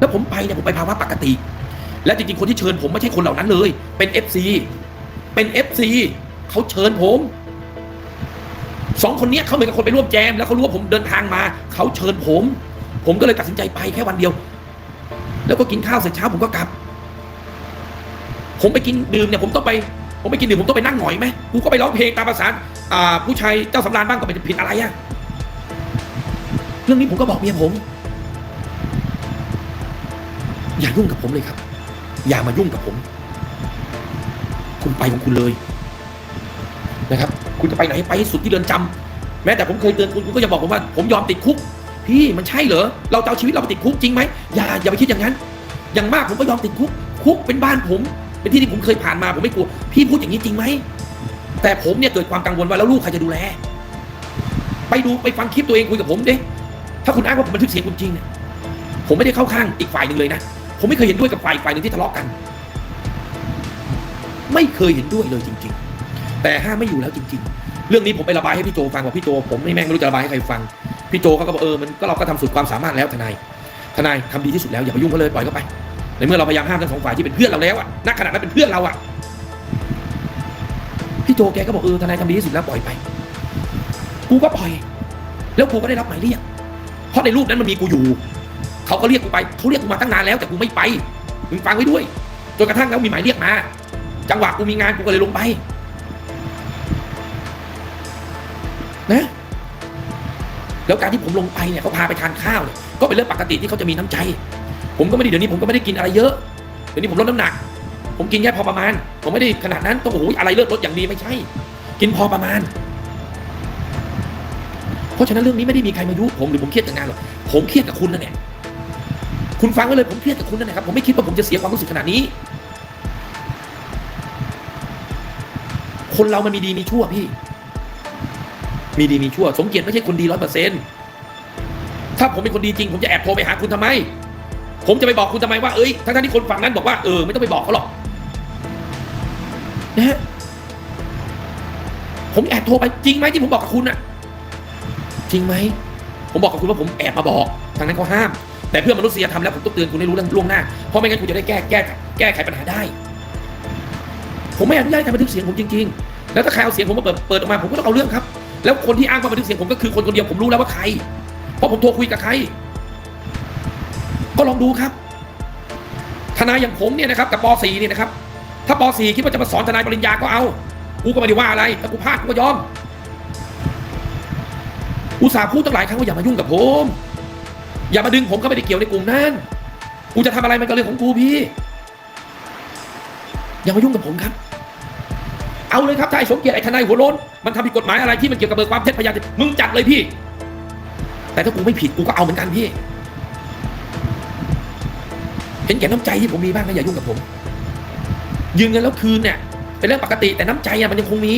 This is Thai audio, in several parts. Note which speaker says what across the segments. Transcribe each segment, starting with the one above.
Speaker 1: แล้วผมไปเนี่ยผมไปภาวะปกติ และจริงๆคนที่เชิญผมไม่ใช่คนเหล่านั้นเลย เป็น FC เป็น FC เขาเชิญผมสองคนนี้เขาเหมือนกับคนไปร่วมแจม แล้วเขารู้ว่าผมเดินทางมา เขาเชิญผม ผมก็เลยตัดสินใจไปแค่วันเดียว แล้วก็กินข้าวเสร็จเช้าผมก็กลับ ผมไปกินดื่มเนี่ยผมต้องไป ผมไปกินดื่มผมต้องไปนั่งหงอยไหมกูก็ไปร้องเพลงตามภาษาอ่าผู้ชายเจ้าสำราญบ้างก็ไม่ผิดอะไรอะเรื่องนี้ผมก็บอกเมียผม อย่ายุ่งกับผมเลยครับ อย่ามายุ่งกับผม คุณไปของคุณเลย นะครับ คุณจะไปไหนไปให้สุดที่เรือนจำแม้แต่ผมเคยเตือนคุณคุณก็จะบอกผมว่า ผมยอมติดคุก พี่มันใช่เหรอเราจะเอาชีวิตเราไปติดคุกจริงไหมอย่าอย่าไปคิดอย่างนั้น อย่างมากผมก็ยอมติดคุก คุกเป็นบ้านผม เป็นที่ที่ผมเคยผ่านมาผมไม่กลัวพี่พูดอย่างนี้จริงไหมแต่ผมเนี่ยเกิดความกังวลว่าแล้วลูกใครจะดูแล ไปดูไปฟังคลิปตัวเองคุยกับผมดิถ้าคุณอ้างว่าผมบันทึกเสียงคุณจริงเนี่ยผมไม่ได้เข้าข้างอีกฝ่ายหนึ่งเลยนะ ผมไม่เคยเห็นด้วยกับฝ่ายอีกฝ่ายหนึ่งที่ทะเลาะกัน ไม่เคยเห็นด้วยเลยจริง ๆ แต่ห้ามไม่อยู่แล้วจริง ๆ เรื่องนี้ผมไประบายให้พี่โจฟังบอกพี่โจผมไม่แม่งไม่รู้จะระบายให้ใครฟังพี่โจเขาก็บอกเออมันก็เราก็ทำสุดความสามารถแล้วทนายทนายทำดีที่สุดแล้วอย่าไปยุ่งเขาเลยปล่อยเขาไปในเมื่อเราพยายามห้ามทั้งสองฝ่ายที่เป็นเพื่อนเราแล้วอะณขณะนั้นเป็นเพื่อนเราอะพี่โจแกก็บอกเออทนายทำดีที่สุดแล้วปล่อยไป กูก็ปล่อย แล้วกูก็ได้รับหมายเรียกเพราะในรูปนั้นมันมีกูอยู่ เขาก็เรียกกูไปเขาเรียกกูมาตั้งนานแล้วแต่กูไม่ไปมึงฟังไว้ด้วยจนกระทั่งแล้วมีหมายเรียกมา จังหวะกูมีงานกูก็เลยลงไปนะแล้วการที่ผมลงไปเนี่ยเขาพาไปทานข้าวเนี่ยก็เป็นเรื่องปกติที่เขาจะมีน้ำใจ ผมก็ไม่ได้เดี๋ยวนี้ผมก็ไม่ได้กินอะไรเยอะเดี๋ยวนี้ผมลดน้ำหนัก ผมกินแค่พอประมาณ ผมไม่ได้ขนาดนั้นต้องโอ้โหอะไรเลิศรสอย่างดีไม่ใช่ กินพอประมาณ เพราะฉะนั้นเรื่องนี้ไม่ได้มีใครมายุผมหรือผมเครียดกับงานหรอกผมเครียดกับคุณนั่นแหละ คุณฟังไว้เลยผมเครียดกับคุณนั่นแหละครับ ผมไม่คิดว่าผมจะเสียความรู้สึกขนาดนี้ คนเรามันมีดีมีชั่วพี่ มีดีมีชั่ว สมเกียรติไม่ใช่คนดีร้อยเปอร์เซ็นต์ถ้าผมเป็นคนดีจริง ผมจะแอบโทรไปหาคุณทำไม ผมจะไปบอกคุณทำไมว่า เอ้ย ทั้งๆที่คนฝั่งนั้นบอกว่า เออ ไม่ต้องไปบอกเขาหรอกนะฮะผมแอบโทรไปจริงไหมที่ผมบอกกับคุณอะจริงไหม ผมบอกกับคุณว่าผมแอบมาบอก ทางนั้นเขาห้าม แต่เพื่อมนุษยธรรมแล้วผมต้องเตือนคุณให้รู้เรื่องล่วงหน้า เพราะไม่งั้นคุณจะได้แก้แก้แก้ไขปัญหาได้ ผมไม่อนุญาตให้ใครบันทึกเสียงผมจริงๆ แล้วถ้าใครเอาเสียงผมมาเปิดเปิดออกมาผมก็ต้องเอาเรื่องครับ แล้วคนที่อ้างว่าบันทึกเสียงผมก็คือคนคนเดียวผมรู้แล้วว่าใคร เพราะผมโทรคุยกับใคร ก็ลองดูครับ ทนายอย่างผมเนี่ยนะครับกับป .4 เนี่ยนะครับ ถ้าป .4 คิดว่าจะมาสอนทนายปริญญาก็เอา กูก็ไม่ได้ว่าอะไร ถ้ากูพลาดกูก็ยอม อุตส่าห์พูดตั้งหลายครั้งว่าอย่ามายุ่งกับผม อย่ามาดึงผมเข้าไปในเกี่ยวในกลุ่มนั้นกูจะทำอะไรมันก็เรื่องของกูพี่ อย่ามายุ่งกับผมครับ เอาเลยครับถ้าไอ้สมเกียรติไอ้ทนายหัวโล้นมันทำผิดกฎหมายอะไรที่มันเกี่ยวกับเบิกความเท็จพยานมึงจัดเลยพี่ แต่ถ้ากูไม่ผิดกูก็เอาเหมือนกันพี่ เห็นแก่น้ำใจที่ผมมีบ้างนะอย่ายุ่งกับผม ยืนเงินแล้วคืนเนี่ยเป็นเรื่องปกติแต่น้ำใจอะมันยังคงมี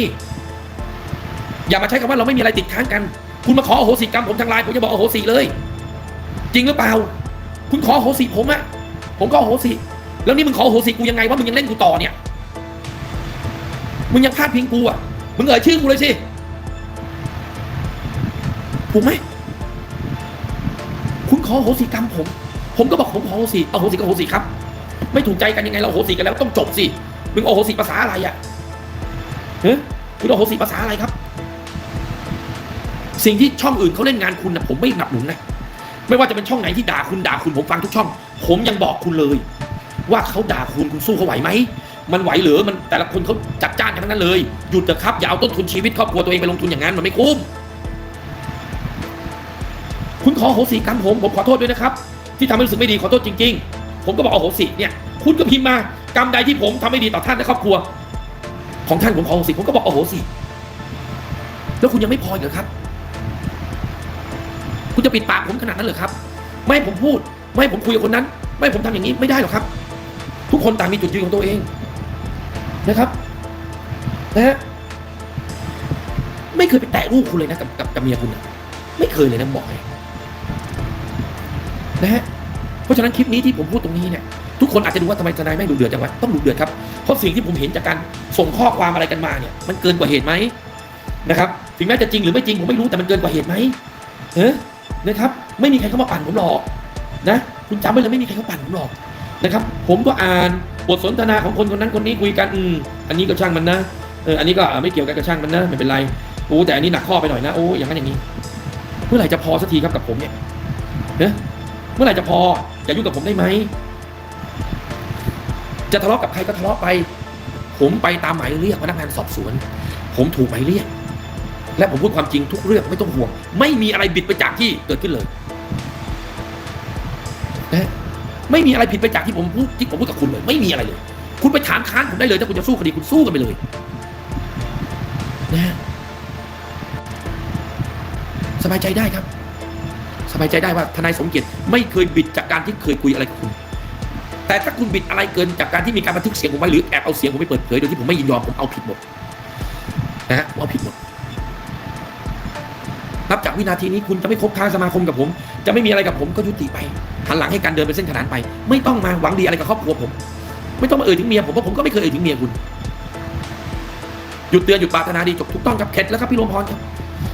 Speaker 1: อย่ามาใช้คำว่าเราไม่มีอะไรติดค้างกัน คุณมาขออโหสิกรรมผมทางไลน์ผมจะบอกอโหสิเลย จริงหรือเปล่า คุณขอโหสิผมอะผมก็โหสิ แล้วนี่มึงขอโหสิกูยังไงว่ามึงยังเล่นกูต่อเนี่ย มึงยังพลาดพิงกูอะมึงเอ่ยชื่อกูเลยสิ ถูกไหม คุณขอโหสิกรรมผม ผมก็บอกผมขอโหสิ เอาโหสิก็โหสิครับ ไม่ถูกใจกันยังไงเราโหสิกันแล้วต้องจบสิ มึงอโหสิภาษาอะไรอะเฮ้ยคุณอโหสิภาษาอะไรครับ สิ่งที่ช่องอื่นเขาเล่นงานคุณนะผมไม่หนับหนุนนะ ไม่ว่าจะเป็นช่องไหนที่ด่าคุณด่าคุณผมฟังทุกช่อง ผมยังบอกคุณเลย ว่าเขาด่าคุณคุณสู้เขาไหวไหมมันไหวหรือมันแต่ละคนเขาจัดจ้านทั้งนั้นเลยหยุดเถอะครับอย่าเอาต้นทุนชีวิตครอบครัวตัวเองไปลงทุนอย่างนั้นมันไม่คุ้มคุณขอโหสิกรรมผมผมขอโทษด้วยนะครับ ที่ทำให้รู้สึกไม่ดีขอโทษจริง ๆ ผมก็บอกอโหสิเนี่ย คุณก็พิมพ์มากรรมใดที่ผมทำไม่ดีต่อท่านและครอบครัว ของท่านผมขอโหสิผมก็บอกอโหสิแล้วคุณยังไม่พอเหรอครับ คุณจะปิดปากผมขนาดนั้นเหรอครับ ไม่ผมพูด ไม่ผมคุยกับคนนั้น ไม่ผมทำอย่างนี้ไม่ได้หรอกครับ ทุกคนต่างมีจุดยืนของตัวเองนะครับนะฮะไม่เคยไปแตะลูกคุณเลยนะกับกับกับเมียคุณนะไม่เคยเลยนะบอกเลยนะฮะเพราะฉะนั้นคลิปนี้ที่ผมพูดตรงนี้เนี่ยทุกคนอาจจะดูว่าทำไมทนายไม่ดูเดือดจังวะต้องดูเดือดครับเพราะสิ่งที่ผมเห็นจากการส่งข้อความอะไรกันมาเนี่ย มันเกินกว่าเหตุไหมนะครับถึงแม้จะจริงหรือไม่จริงผมไม่รู้แต่มันเกินกว่าเหตุไหมเออ นะครับ ไม่มีใครเข้ามาปั่นผมหรอกนะคุณจำไว้เลยไม่มีใครเข้าปั่นผมหรอกนะครับ ผมก็อ่านบทสนทนาของคนคนนั้นคนนี้คุยกันอืมอันนี้ก็ช่างมันนะเอออันนี้ก็ไม่เกี่ยวกันกับช่างมันนะไม่เป็นไรโอ้แต่อันนี้หนักข้อไปหน่อยนะโอ้อย่างนั้นอย่างนี้เมื่อไหร่จะพอสักทีครับกับผมเนี่ยเนะเมื่อไหร่จะพออย่ายุ่งกับผมได้ไหมจะทะเลาะกับใครก็ทะเลาะไป ผมไปตามหมายเรียกพนักงานสอบสวน ผมถูกหมายเรียก และผมพูดความจริงทุกเรื่องไม่ต้องห่วง ไม่มีอะไรบิดไปจากที่เกิดขึ้นเลยนะไม่มีอะไรผิดไปจากที่ผมพูดที่ผมพูดกับคุณเลย ไม่มีอะไรเลย คุณไปถามค้านผมได้เลยถ้าคุณจะสู้คดีคุณสู้กันไปเลยนะสบายใจได้ครับ สบายใจได้ว่าทนายสมเกียรติไม่เคยบิดจากการที่เคยคุยอะไรกับคุณ แต่ถ้าคุณบิดอะไรเกินจากการที่มีการบันทึกเสียงผมไว้หรือแอบเอาเสียงผมไปเปิดเผยโดยที่ผมไม่ยินยอมผมเอาผิดหมดนะฮะผมเอาผิดหมด นับจากวินาทีนี้คุณจะไม่คบค้าสมาคมกับผม จะไม่มีอะไรกับผมก็ยุติไปหันหลังให้การเดินไปเส้นขนานไป ไม่ต้องมาหวังดีอะไรกับครอบครัวผม ไม่ต้องมาเอ่ยถึงเมียผมเพราะผมก็ไม่เคยเอ่ยถึงเมียคุณหยุดเตือนหยุดปรารถนาดีจบถูกต้องครับเข็ดแล้วครับพี่ลมพรครับ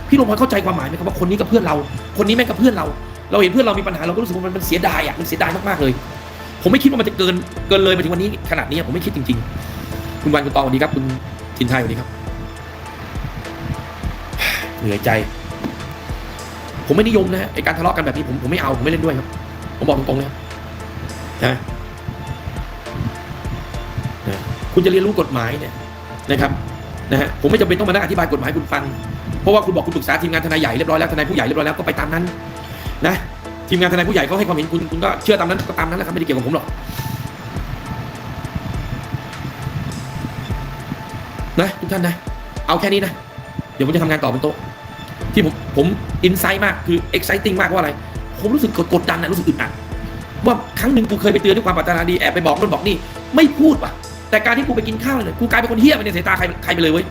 Speaker 1: พี่ลมพรเข้าใจความหมายไหมครับว่าคนนี้กับเพื่อนเรา คนนี้แม่งกับเพื่อนเรา เราเห็นเพื่อนเรามีปัญหาเราก็รู้สึกว่ามันเสียดายอะมันเสียดายมากๆเลย ผมไม่คิดว่ามันจะเกินเกินเลยไปถึงวันนี้ขนาดนี้ผมไม่คิดจริง ๆ คุณวันคุณตองสวัสดีครับ คุณทินไทยสวัสดีครับ เหนื่อยใจ ผมไม่นิยมนะฮะไอการทะเลาะกันแบบนี้ผมผมไม่เอาผมไม่เล่นด้วยครับ ผมบอกตรงๆเลยนะนะคุณจะเรียนรู้กฎหมายเนี่ยนะครับนะฮะผมไม่จำเป็นต้องมานั่งอธิบายกฎหมายคุณฟัง เพราะว่าคุณบอกคุณปรึกษาทีมงานทนายใหญ่เรียบร้อยแล้วทนายผู้ใหญ่เรียบร้อยแล้วก็ไปตามนั้นนะทีมงานทนายผู้ใหญ่เขาให้ความเห็นคุณคุณก็เชื่อตามนั้นก็ตามนั้นแหละครับไม่ได้เกี่ยวกับผมหรอกนะทุกท่านนะ เอาแค่นี้นะ เดี๋ยวผมจะทำงานต่อบนโต๊ะ ที่ผมผมอินไซต์มากคือเอ็กไซติ้งมากว่าอะไร ผมรู้สึกกดดันนะรู้สึกอึดอัดว่าครั้งหนึ่งกูเคยไปเตือนด้วยความปรารถนาดีแอบไปบอกนู่นบอกนี่ไม่พูดว่ะ แต่การที่กูไปกินข้าวเลยกูกลายเป็นคนเฮี้ยไปในสายตาใครใครไปเลยเว้ย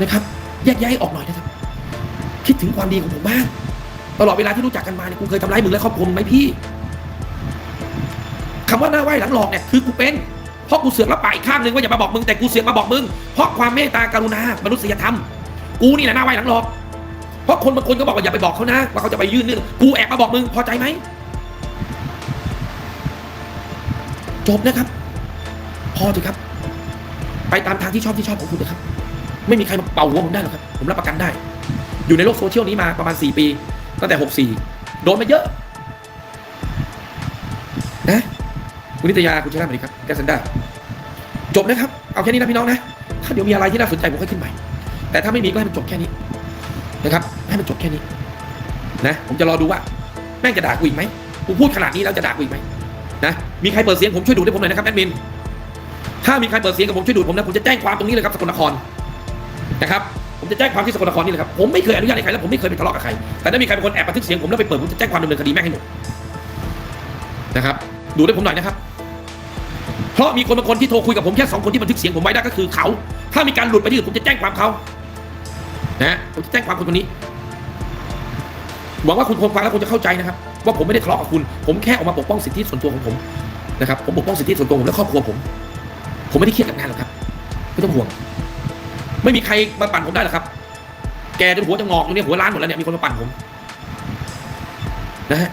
Speaker 1: นะครับแยกยะให้ออกหน่อยนะครับ คิดถึงความดีของผมบ้างตลอดเวลาที่รู้จักกันมาเนี่ยกูเคยทำร้ายมึงและครอบครัวมึงไหมพี่คำว่าหน้าไหว้หลังหลอกเนี่ยคือกูเป็นเพราะกูเสือกรับปากอีกข้างหนึ่งว่าอย่ามาบอกมึงแต่กูเสือกมาบอกมึงเพราะความเมตตากรุณามนุษยธรรม กูนี่แหละหน้าไหวหลังหลอก เพราะคนบางคนก็บอกว่าอย่าไปบอกเขานะ ว่าเขาจะไปยื่นเรื่องกูแอบมาบอกมึงพอใจไหมจบนะครับ พอเถอะครับ ไปตามทางที่ชอบที่ชอบของคุณเถอะครับ ไม่มีใครมาเป่าหัวผมได้หรอกครับ ผมรับประกันได้ อยู่ในโลกโซเชียลนี้มาประมาณ 4 ปี ตั้งแต่ 64 โดนมาเยอะ นะคุณนิตยาคุณชนะสวัสดีครับแกสันได้จบนะครับ เอาแค่นี้นะพี่น้องนะ ถ้าเดี๋ยวมีอะไรที่น่าสนใจผมค่อยขึ้นใหม่ แต่ถ้าไม่มีก็ให้มันจบแค่นี้นะครับ ให้มันจบแค่นี้นะผมจะรอดูว่า แม่งจะด่ากูอีกไหมกูพูดขนาดนี้แล้วจะด่ากูอีกไหมนะมีใครเปิดเสียงผมช่วยดูดให้ผมหน่อยนะครับแอดมินถ้ามีใครเปิดเสียงกับผมช่วยดูผมนะผมจะแจ้งความตรงนี้เลยครับสกลนครนะครับผมจะแจ้งความที่สกลนครนี่เลยครับผมไม่เคยอนุญาตให้ใครแล้วผมไม่เคยไปทะเลาะกับใครแต่ถ้ามีใครเป็นคนแอบบันทึกเสียงผมแล้วไปเปิดผมจะแจ้งความดำเนินคดีแม่งให้หมดนะครับ ดูให้ผมหน่อยนะครับ เพราะมีคนบางคนที่โทรคุยกับผมแค่สองคนที่บันทึกเสียงผมไว้ได้ก็คือเขา ถ้ามีการหลุดไปที่อื่นผมจะแจ้งความเขา นะผมจะแจ้งความคนคนนี้หวังว่าคุณคงฟังแล้วคุณจะเข้าใจนะครับ ว่าผมไม่ได้ทะเลาะกับคุณ ผมแค่ออกมาปกป้องสิทธิส่วนตัวของผมนะครับผมปกป้องสิทธิส่วนตัวผมและครอบครัวผม ผมไม่ได้เครียดกับงานหรอกครับไม่ต้องห่วง ไม่มีใครมาปั่นผมได้หรอกครับ แกจนหัวจะงอกตรงนี้หัวล้านหมดแล้วเนี่ยมีคนมาปั่นผมนะฮะ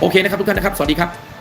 Speaker 1: โอเคนะครับทุกท่านนะครับ สวัสดีครับ